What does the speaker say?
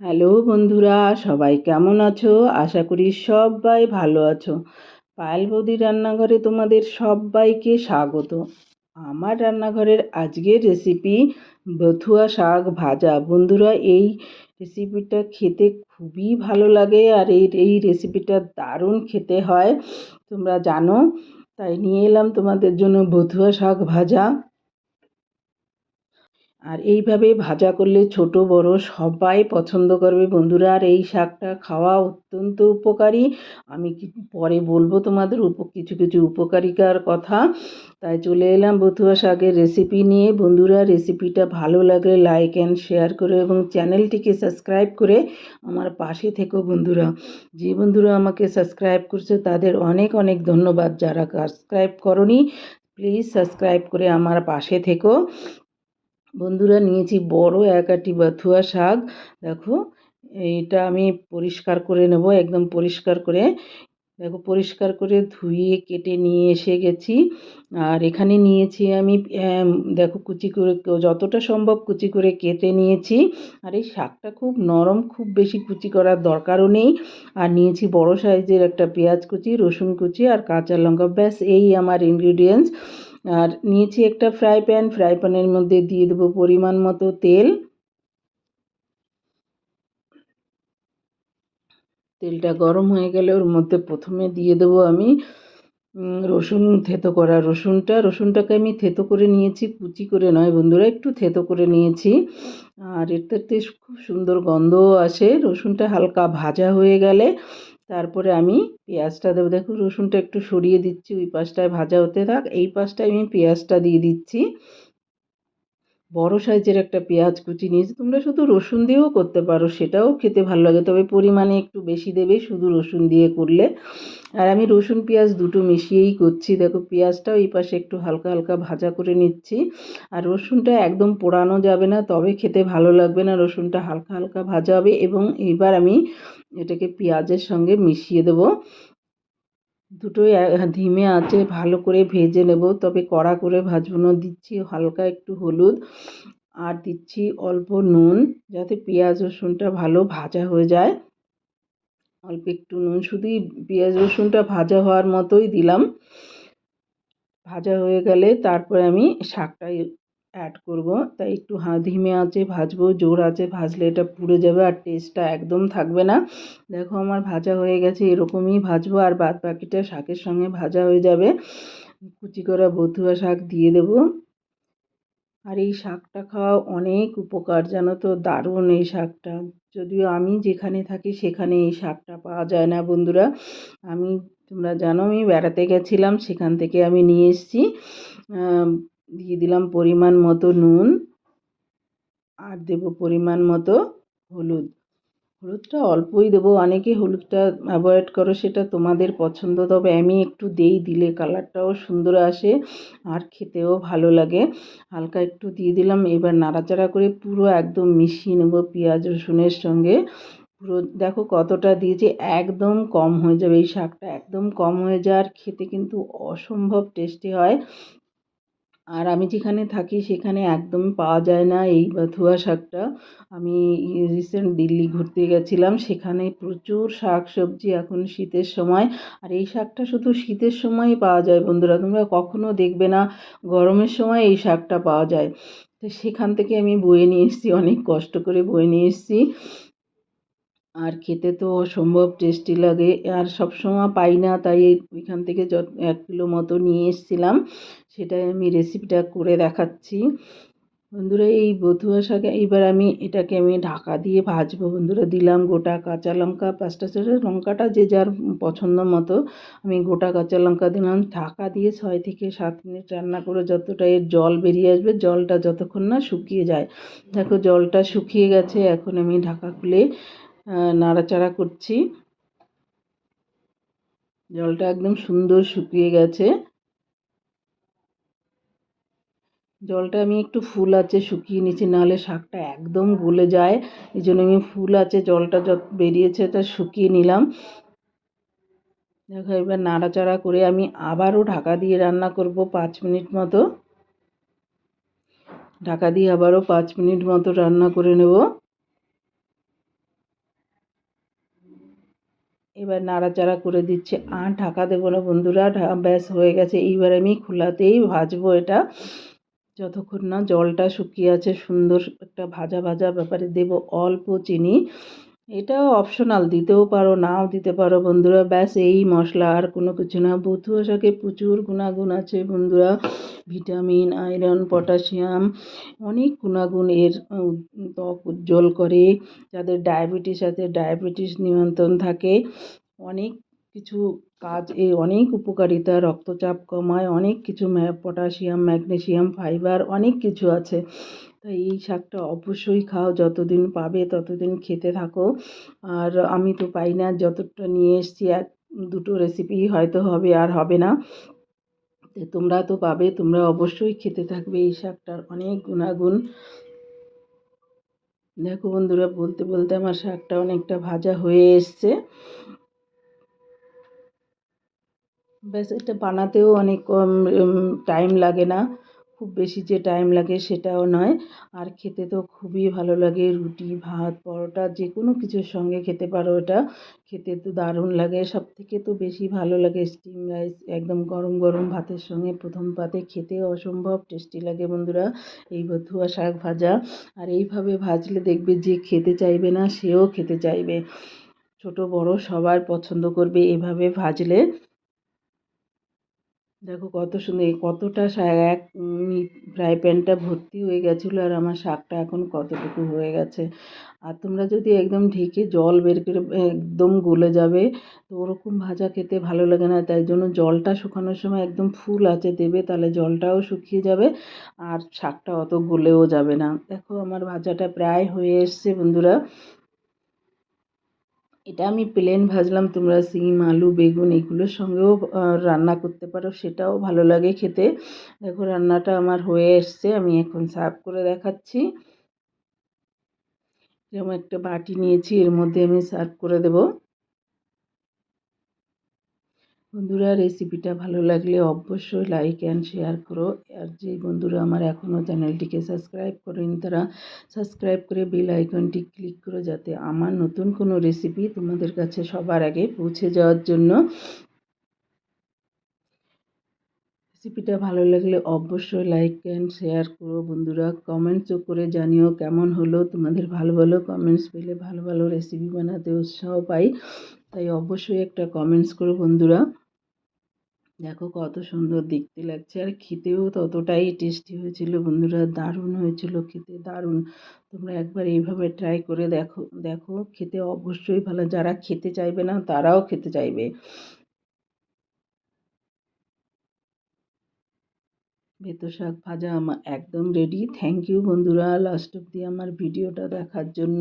Hello বন্ধুরা, সবাই কেমন আছো? আশা করি সবাই ভালো আছো। পায়েল বৌদি রান্নাঘরে তোমাদের সবাইকে স্বাগত। আমার রান্নাঘরের আজকের রেসিপি বথুয়া শাক ভাজা। বন্ধুরা, এই রেসিপিটা খেতে খুবই ভালো লাগে আর এই এই রেসিপিটা দারুণ খেতে হয়। তোমরা জানো, তাই নিয়ে এলাম তোমাদের জন্য বথুয়া শাক ভাজা। আর এইভাবে ভাজা করলে ছোট, বড় সবাই পছন্দ করবে। বন্ধুরা, আর এই শাকটা খাওয়া অত্যন্ত উপকারী। আমি পরে বলব তোমাদের উপ, কিছু কিছু উপকারিতার কথা। তাই চলে এলাম বথুয়া শাকের রেসিপি নিয়ে। বন্ধুরা রেসিপিটা ভালো লাগলে লাইক অ্যান্ড শেয়ার করে এবং চ্যানেলটিকে সাবস্ক্রাইব করে আমার পাশে থেকো বন্ধুরা। যে বন্ধুরা আমাকে সাবস্ক্রাইব করছে, তাদের অনেক অনেক ধন্যবাদ। যারা সাবস্ক্রাইব করনি প্লিজ সাবস্ক্রাইব করে আমার পাশে থেকো। বন্ধুরা নিয়েছি বড় এক আটি বাথুয়া শাক। দেখো এটা আমি পরিষ্কার করে নেব, একদম পরিষ্কার করে। দেখো, পরিষ্কার করে ধুয়ে কেটে নিয়ে এসে গেছি। আর এখানে নিয়েছি আমি দেখো, কুচি করে, যতটা সম্ভব কুচি করে কেটে নিয়েছি। আর এই শাকটা খুব নরম, খুব বেশি কুচি করার দরকারও নেই। আর নিয়েছি বড় সাইজের একটা পেঁয়াজ কুচি, রসুন কুচি আর কাঁচা লঙ্কা। ব্যাস, এই আমার ইনগ্রিডিয়েন্টস আর নিয়েছি একটা ফ্রাই প্যান, ফ্রাই প্যানের মধ্যে দিয়ে দেবো পরিমাণ মতো তেল। তেলটা গরম হয়ে গেলে ওর মধ্যে প্রথমে দিয়ে দেবো আমি রসুন, থেতো করা রসুনটা। রসুনটাকে আমি থেতো করে নিয়েছি, কুচি করে নয় বন্ধুরা, একটু থেতো করে নিয়েছি। আর এটাতে খুব সুন্দর গন্ধও আসে। রসুনটা হালকা ভাজা হয়ে গেলে তারপরে আমি পেঁয়াজটা দেবো। দেখো, রসুনটা একটু সরিয়ে দিচ্ছি, ওই পাশটায় ভাজা হতে থাক। এই পাশটায় আমি পেঁয়াজটা দিয়ে দিচ্ছি। বড় সাইজের একটা পেঁয়াজ কুচি নিয়েছি তোমরা শুধু রসুন দিয়েও করতে পারো, সেটাও খেতে ভালো লাগে। তবে পরিমাণে একটু বেশি দেবে শুধু রসুন দিয়ে করলে। আর আমি রসুন পেঁয়াজ দুটো মিশিয়েই করছি। দেখো পেঁয়াজটাও এই পাশে একটু হালকা হালকা ভাজা করে নিচ্ছি। আর রসুনটা একদম পোড়ানো যাবে না, তবে খেতে ভালো লাগবে না। রসুনটা হালকা হালকা ভাজা হবে এবং এবার আমি এটাকে পেঁয়াজের সঙ্গে মিশিয়ে দেবো। দুটোই ধিমে আঁচে ভালো করে ভেজে নেব। তবে কড়া করে ভাজবো না দিচ্ছি হালকা একটু হলুদ আর দিচ্ছি অল্প নুন যাতে পেঁয়াজ রসুনটা ভালো ভাজা হয়ে যায়। অল্প একটু নুন শুধুই পেঁয়াজ রসুনটা ভাজা হওয়ার মতোই দিলাম। ভাজা হয়ে গেলে তারপরে আমি শাকটা অ্যাড করব। তাই একটু ধিমে আঁচে ভাজবো, জোর আছে ভাজলে এটা পুড়ে যাবে আর টেস্টটা একদম থাকবে না। দেখো আমার ভাজা হয়ে গেছে, এরকমই ভাজবো আর বাদ বাকিটা শাকের সঙ্গে ভাজা হয়ে যাবে। কুচি করা বথুয়া শাক দিয়ে দেবো। আর এই শাকটা খাওয়া অনেক উপকার, জানো তো? দারুণ এই শাকটা। যদিও আমি যেখানে থাকি সেখানে এই শাকটা পাওয়া যায় না, বন্ধুরা। আমি, তোমরা জানো, আমি বেড়াতে গেছিলাম, সেখান থেকে আমি নিয়ে এসেছি। দিয়ে দিলাম পরিমাণ মতো নুন আর দেব পরিমাণ মতো হলুদ। হলুদটা অল্পই দেবো। অনেকে হলুদটা অ্যাভয়েড করো, সেটা তোমাদের পছন্দ। তবে আমি একটু দেই, দিলে কালারটাও সুন্দর আসে আর খেতেও ভালো লাগে। হালকা একটু দিয়ে দিলাম। এবার নাড়াচাড়া করে পুরো একদম মিশিয়ে নেব পেঁয়াজ, রসুনের সঙ্গে। পুরো দেখো কতটা দিয়েছি, একদম কম হয়ে যাবে। এই শাকটা একদম কম হয়ে যায় আর খেতে কিন্তু অসম্ভব টেস্টি হয়। আর আমি যেখানে থাকি সেখানে একদম পাওয়া যায় না এই বাথুয়া শাকটা। আমি রিসেন্ট দিল্লি ঘুরতে গেছিলাম, সেখানে প্রচুর শাক সবজি এখন শীতের সময়। আর এই শাকটা শুধু শীতের সময়ই পাওয়া যায় বন্ধুরা, তোমরা কখনো দেখবে না গরমের সময় এই শাকটা পাওয়া যায়। তো সেখান থেকে আমি বয়ে নিয়ে এসেছি, অনেক কষ্ট করে বয়ে নিয়ে এসেছি। আর খেতে তো অসম্ভব টেস্টি লাগে, আর সবসময় পাই না, তাই ওইখান থেকে যত এক কিলো মতো নিয়ে এসেছিলাম। সেটাই আমি রেসিপিটা করে দেখাচ্ছি। বন্ধুরা, এই বধুয়া শাকে, এইবার আমি এটাকে আমি ঢাকা দিয়ে ভাজবো। বন্ধুরা, দিলাম গোটা কাঁচা লঙ্কা, পাঁচটা ছটা লঙ্কাটা যে যার পছন্দ মতো আমি গোটা কাঁচা লঙ্কা দিলাম। ঢাকা দিয়ে ছয় থেকে সাত মিনিট রান্না করে যতটা এর জল বেরিয়ে আসবে, জলটা যতক্ষণ না শুকিয়ে যায়। দেখো, জলটা শুকিয়ে গেছে, এখন আমি ঢাকা খুলে নাড়াচাড়া করছি। জলটা একদম সুন্দর শুকিয়ে গেছে। জলটা আমি একটু ফুল আছে শুকিয়ে নিচ্ছি নাহলে শাকটা একদম গলে যায়। এই জন্য আমি ফুল আছে, জলটা যত বেরিয়েছে তা শুকিয়ে নিলাম। দেখো, এবার নাড়াচাড়া করে আমি আবারও ঢাকা দিয়ে রান্না করব পাঁচ মিনিট মতো। ঢাকা দিয়ে আবারও পাঁচ মিনিট মতো রান্না করে নেব। এবার নাড়াচাড়া করে দিচ্ছে। আর ঢাকা দেবো না বন্ধুরা ব্যাস হয়ে গেছে। এইবার আমি খোলাতেই ভাজবো এটা। যতক্ষণ না জলটা শুকিয়ে আছে, সুন্দর একটা ভাজা ভাজা ব্যাপারে দেব অল্প চিনি। এটা অপশনাল দিতেও পারো, নাও দিতে পারো বন্ধুরা। ব্যাস, এই মশলা, আর কোনো কিছু না। বথুয়া শাকে প্রচুর গুণাগুণ আছে বন্ধুরা। ভিটামিন, আয়রন, পটাশিয়াম, অনেক গুণাগুণ এর ত্বক উজ্জ্বল করে। যাদের ডায়াবেটিস আছে, ডায়াবেটিস নিয়ন্ত্রণ থাকে। অনেক কিছু কাজ এই অনেক উপকারিতা, রক্তচাপ কমায়, অনেক কিছু পটাশিয়াম, ম্যাগনেশিয়াম, ফাইবার, অনেক কিছু আছে। তাই এই শাকটা অবশ্যই খাও, যতদিন পাবে ততদিন খেতে থাকো। আর আমি তো পাই না, যতটা নিয়ে এসেছি, এক, দুটো রেসিপি হয়তো হবে আর হবে না। তো তোমরা তো পাবে, তোমরা অবশ্যই খেতে থাকবে এই শাকটার অনেক গুণাগুণ। দেখো বন্ধুরা, বলতে বলতে আমার শাকটা অনেকটা ভাজা হয়ে এসছে। ব্যাস, এটা বানাতেও অনেক টাইম লাগে না। খুব বেশি যে টাইম লাগে সেটাও নয়। আর খেতে তো খুবই ভালো লাগে, রুটি, ভাত, পরোটা যে কোনো কিছুর সঙ্গে খেতে পারো এটা। খেতে তো দারুণ লাগে। সব থেকে তো বেশি ভালো লাগে স্টিম রাইস একদম গরম গরম ভাতের সঙ্গে প্রথম পাতে খেতে অসম্ভব টেস্টি লাগে বন্ধুরা, এই বথুয়া শাক ভাজা। আর এইভাবে ভাজলে দেখবে যে খেতে চাইবে না, সেও খেতে চাইবে। ছোট বড় সবার পছন্দ করবে এভাবে ভাজলে। দেখো কত সুন্দর কতটা এক ফ্রাই প্যানটা ভর্তি হয়ে গেছিল আর আমার শাকটা এখন কতটুকু হয়ে গেছে। আর তোমরা যদি একদম ঢেকে জল বের করে, একদম গলে যাবে, তো ওরকম ভাজা খেতে ভালো লাগে না। তাই জন্য জলটা শুকানোর সময় একদম ফুল আছে দেবে, তাহলে জলটাও শুকিয়ে যাবে আর শাকটা অত গলেও যাবে না। দেখো আমার ভাজাটা প্রায় হয়ে এসছে বন্ধুরা। এটা আমি প্লেন ভাজলাম, তোমরা সিম, আলু, বেগুন এগুলোর সঙ্গেও রান্না করতে পারো, সেটাও ভালো লাগে খেতে। দেখো রান্নাটা আমার হয়ে এসছে, আমি এখন সার্ভ করে দেখাচ্ছি। যেমন একটা বাটি নিয়েছি, এর মধ্যে আমি সার্ভ করে দেব। বন্ধুরা রেসিপিটা ভালো লাগলে অবশ্যই লাইক অ্যান্ড শেয়ার করো। আর যে বন্ধুরা আমার এখনও চ্যানেলটিকে সাবস্ক্রাইব করেনি, তারা সাবস্ক্রাইব করে বেল আইকনটি ক্লিক করো যাতে আমার নতুন কোনো রেসিপি তোমাদের কাছে সবার আগে পৌঁছে যাওয়ার জন্য। রেসিপিটা ভালো লাগলে অবশ্যই লাইক অ্যান্ড শেয়ার করো। বন্ধুরা কমেন্টসও করে জানিও কেমন হলো। তোমাদের ভালো ভালো কমেন্টস পেলে ভালো ভালো রেসিপি বানাতে উৎসাহ পাই। তাই অবশ্যই একটা কমেন্টস করো বন্ধুরা। দেখো কত সুন্দর দেখতে লাগছে। আর খেতেও ততটাই টেস্টি হয়েছিল বন্ধুরা, দারুণ হয়েছিল খেতে, দারুণ। তোমরা একবার এইভাবে ট্রাই করে দেখো দেখো। খেতে অবশ্যই ভালো, যারা খেতে চাইবে না, তারাও খেতে চাইবে। বেতো শাক ভাজা আমার একদম রেডি থ্যাংক ইউ বন্ধুরা লাস্ট অব্দি আমার ভিডিওটা দেখার জন্য।